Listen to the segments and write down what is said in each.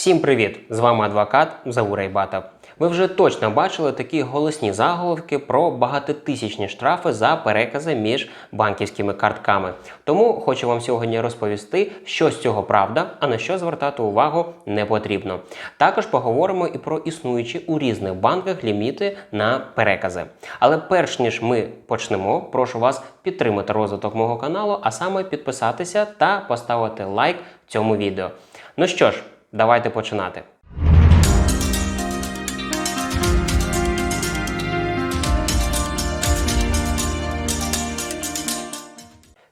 Всім привіт! З вами адвокат Заур Айбатов. Ви вже точно бачили такі голосні заголовки про багатотисячні штрафи за перекази між банківськими картками. Тому хочу вам сьогодні розповісти, що з цього правда, а на що звертати увагу не потрібно. Також поговоримо і про існуючі у різних банках ліміти на перекази. Але перш ніж ми почнемо, прошу вас підтримати розвиток мого каналу, а саме підписатися та поставити лайк цьому відео. Ну що ж, давайте починати.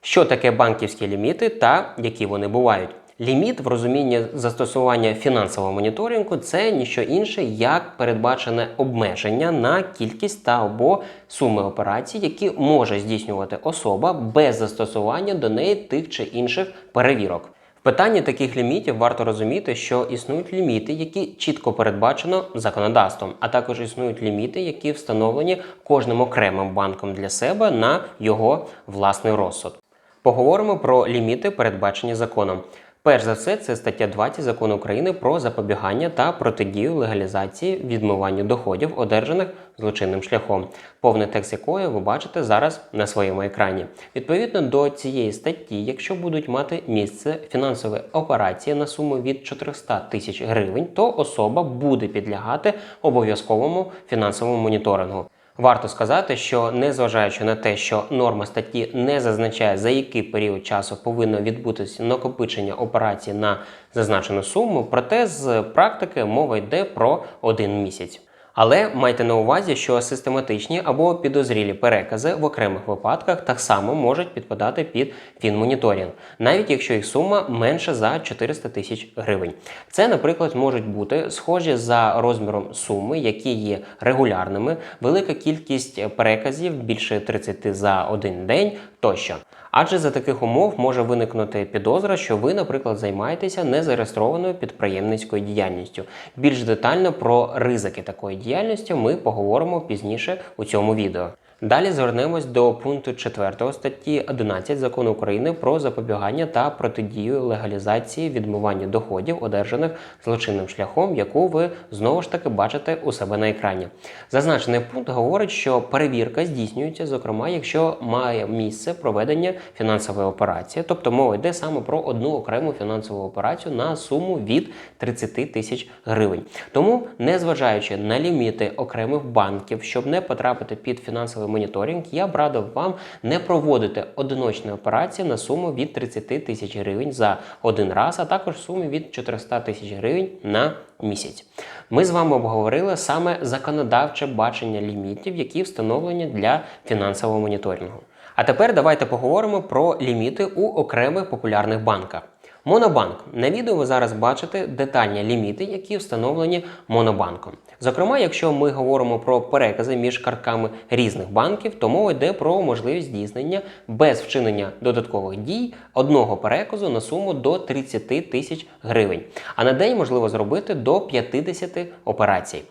Що таке банківські ліміти та які вони бувають? Ліміт в розумінні застосування фінансового моніторингу це ніщо інше, як передбачене обмеження на кількість та або суми операцій, які може здійснювати особа без застосування до неї тих чи інших перевірок. В питанні таких лімітів варто розуміти, що існують ліміти, які чітко передбачено законодавством, а також існують ліміти, які встановлені кожним окремим банком для себе на його власний розсуд. Поговоримо про ліміти, передбачені законом. Перш за все, це стаття 20 закону України про запобігання та протидію легалізації відмиванню доходів, одержаних злочинним шляхом, повний текст якої ви бачите зараз на своєму екрані. Відповідно до цієї статті, якщо будуть мати місце фінансові операції на суму від 400 тисяч гривень, то особа буде підлягати обов'язковому фінансовому моніторингу. Варто сказати, що незважаючи на те, що норма статті не зазначає, за який період часу повинно відбутися накопичення операцій на зазначену суму, проте з практики мова йде про один місяць. Але майте на увазі, що систематичні або підозрілі перекази в окремих випадках так само можуть підпадати під фінмоніторинг, навіть якщо їх сума менша за 400 тисяч гривень. Це, наприклад, можуть бути схожі за розміром суми, які є регулярними, велика кількість переказів більше 30 за один день тощо. Адже за таких умов може виникнути підозра, що ви, наприклад, займаєтеся незареєстрованою підприємницькою діяльністю. Більш детально про ризики такої діяльності ми поговоримо пізніше у цьому відео. Далі звернемось до пункту 4 статті 11 закону України про запобігання та протидію легалізації відмивання доходів, одержаних злочинним шляхом, яку ви знову ж таки бачите у себе на екрані. Зазначений пункт говорить, що перевірка здійснюється, зокрема, якщо має місце проведення фінансової операції, тобто мова йде саме про одну окрему фінансову операцію на суму від 30 тисяч гривень. Тому, незважаючи на ліміти окремих банків, щоб не потрапити під фінансовий моніторинг, я б радив вам не проводити одиночні операції на суму від 30 тисяч гривень за один раз, а також сумі від 400 тисяч гривень на місяць. Ми з вами обговорили саме законодавче бачення лімітів, які встановлені для фінансового моніторингу. А тепер давайте поговоримо про ліміти у окремих популярних банках. Монобанк. На відео ви зараз бачите детальні ліміти, які встановлені монобанком. Зокрема, якщо ми говоримо про перекази між картками різних банків, то мова йде про можливість здійснення без вчинення додаткових дій одного переказу на суму до 30 тисяч гривень. А на день можливо зробити до 50 операцій.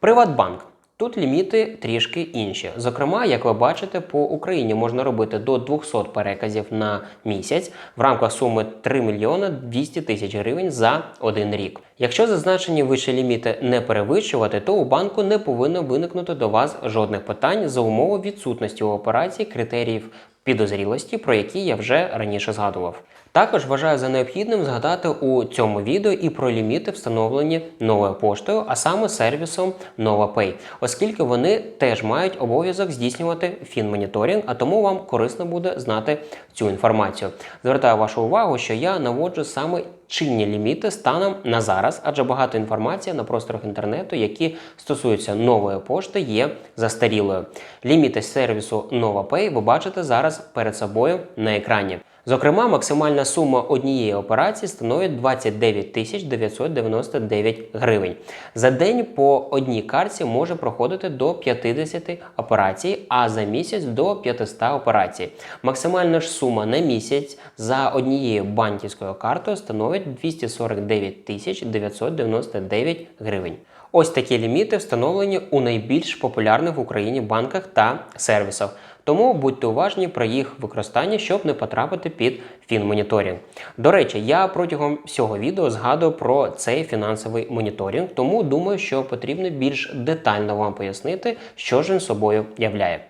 Приватбанк. Тут ліміти трішки інші. Зокрема, як ви бачите, по Україні можна робити до 200 переказів на місяць в рамках суми 3 мільйона 200 тисяч гривень за один рік. Якщо зазначені вище ліміти не перевищувати, то у банку не повинно виникнути до вас жодних питань за умови відсутності у операції критеріїв підозрілості, про які я вже раніше згадував. Також вважаю за необхідним згадати у цьому відео і про ліміти, встановлені новою поштою, а саме сервісом NovaPay, оскільки вони теж мають обов'язок здійснювати фінмоніторинг, а тому вам корисно буде знати цю інформацію. Звертаю вашу увагу, що я наводжу саме чинні ліміти станом на зараз, адже багато інформації на просторах інтернету, які стосуються нової пошти, є застарілою. Ліміти сервісу NovaPay ви бачите зараз перед собою на екрані. Зокрема, максимальна сума однієї операції становить 29 тисяч 999 гривень. За день по одній карті може проходити до 50 операцій, а за місяць до 500 операцій. Максимальна ж сума на місяць за однією банківською картою становить 249 тисяч 999 гривень. Ось такі ліміти встановлені у найбільш популярних в Україні банках та сервісах. Тому будьте уважні про їх використання, щоб не потрапити під фінмоніторинг. До речі, я протягом всього відео згадую про цей фінансовий моніторинг, тому думаю, що потрібно більш детально вам пояснити, що ж він собою являє.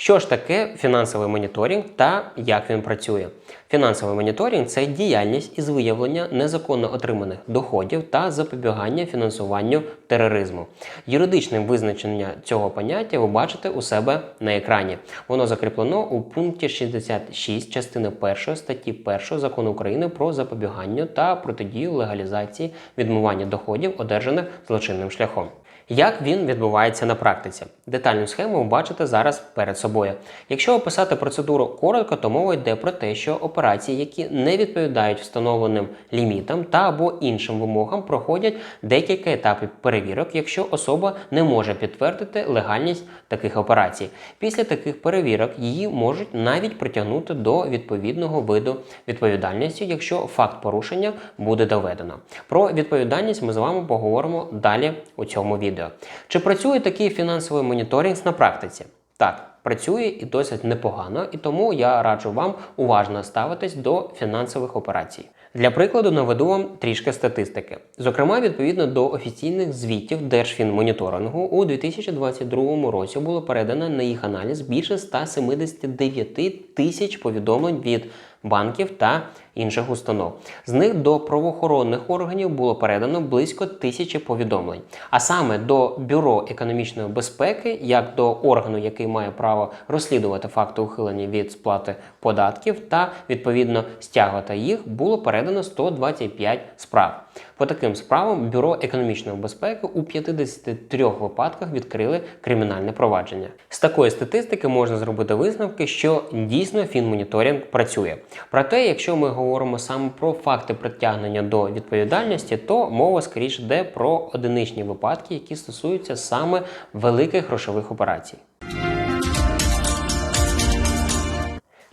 Що ж таке фінансовий моніторинг та як він працює? Фінансовий моніторинг це діяльність із виявлення незаконно отриманих доходів та запобігання фінансуванню тероризму. Юридичне визначення цього поняття ви бачите у себе на екрані. Воно закріплено у пункті 66 частини 1 статті 1 закону України про запобігання та протидію легалізації відмивання доходів, одержаних злочинним шляхом. Як він відбувається на практиці? Детальну схему ви бачите зараз перед собою. Якщо описати процедуру коротко, то мова йде про те, що операції, які не відповідають встановленим лімітам та або іншим вимогам, проходять декілька етапів перевірок, якщо особа не може підтвердити легальність таких операцій. Після таких перевірок її можуть навіть притягнути до відповідного виду відповідальності, якщо факт порушення буде доведено. Про відповідальність ми з вами поговоримо далі у цьому відео. Чи працює такий фінансовий моніторинг на практиці? Так. Працює і досить непогано, і тому я раджу вам уважно ставитись до фінансових операцій. Для прикладу наведу вам трішки статистики. Зокрема, відповідно до офіційних звітів Держфінмоніторингу, у 2022 році було передано на їх аналіз більше 179 тисяч повідомлень від банків та інших установ. З них до правоохоронних органів було передано близько тисячі повідомлень. А саме до Бюро економічної безпеки, як до органу, який має право розслідувати факти ухилення від сплати податків та відповідно стягувати їх, було передано 125 справ. По таким справам Бюро економічної безпеки у 53 випадках відкрили кримінальне провадження. З такої статистики можна зробити висновки, що дійсно фінмоніторинг працює. Проте, якщо ми говоримо саме про факти притягнення до відповідальності, то мова скоріше йде про одиничні випадки, які стосуються саме великих грошових операцій.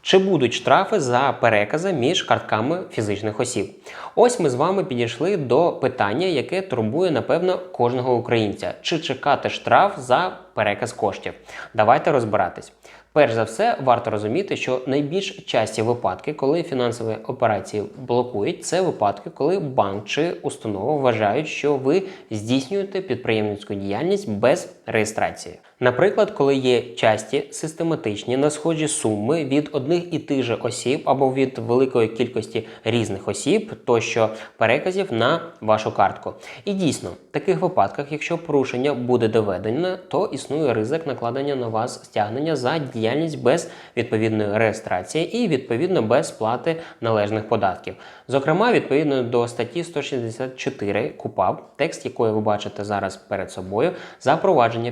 Чи будуть штрафи за перекази між картками фізичних осіб? Ось ми з вами підійшли до питання, яке турбує, напевно, кожного українця: чи чекати штраф за переказ коштів? Давайте розбиратись. Перш за все, варто розуміти, що найбільш часті випадки, коли фінансові операції блокують, це випадки, коли банк чи установа вважають, що ви здійснюєте підприємницьку діяльність без реєстрації. Наприклад, коли є часті систематичні на схожі суми від одних і тих же осіб або від великої кількості різних осіб, тощо переказів на вашу картку. І дійсно, в таких випадках, якщо порушення буде доведено, то існує ризик накладення на вас стягнення за діяльність без відповідної реєстрації і відповідно без сплати належних податків. Зокрема, відповідно до статті 164 КУПАП, текст якої ви бачите зараз перед собою, за провадження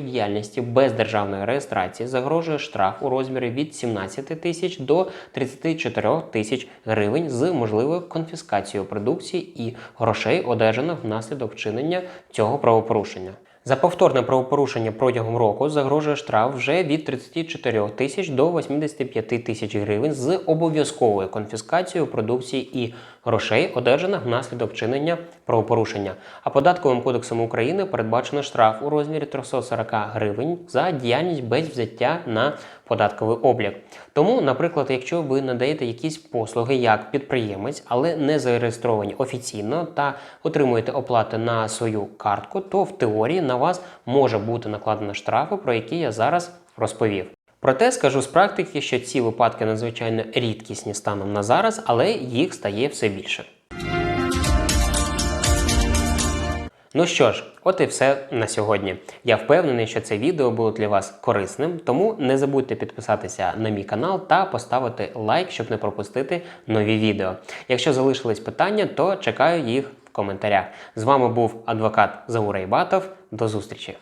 підприємницької діяльності без державної реєстрації загрожує штраф у розмірі від 17 тисяч до 34 тисяч гривень з можливою конфіскацією продукції і грошей, одержаних внаслідок вчинення цього правопорушення. За повторне правопорушення протягом року загрожує штраф вже від 34 тисяч до 85 тисяч гривень з обов'язковою конфіскацією продукції і грошей, одержаних внаслідок вчинення правопорушення. А податковим кодексом України передбачено штраф у розмірі 340 гривень за діяльність без взяття на податковий облік. Тому, наприклад, якщо ви надаєте якісь послуги як підприємець, але не зареєстровані офіційно та отримуєте оплати на свою картку, то в теорії на вас може бути накладено штрафи, про які я зараз розповів. Проте скажу з практики, що ці випадки надзвичайно рідкісні станом на зараз, але їх стає все більше. Ну що ж, от і все на сьогодні. Я впевнений, що це відео було для вас корисним, тому не забудьте підписатися на мій канал та поставити лайк, щоб не пропустити нові відео. Якщо залишились питання, то чекаю їх в коментарях. З вами був адвокат Заурей Батов. До зустрічі!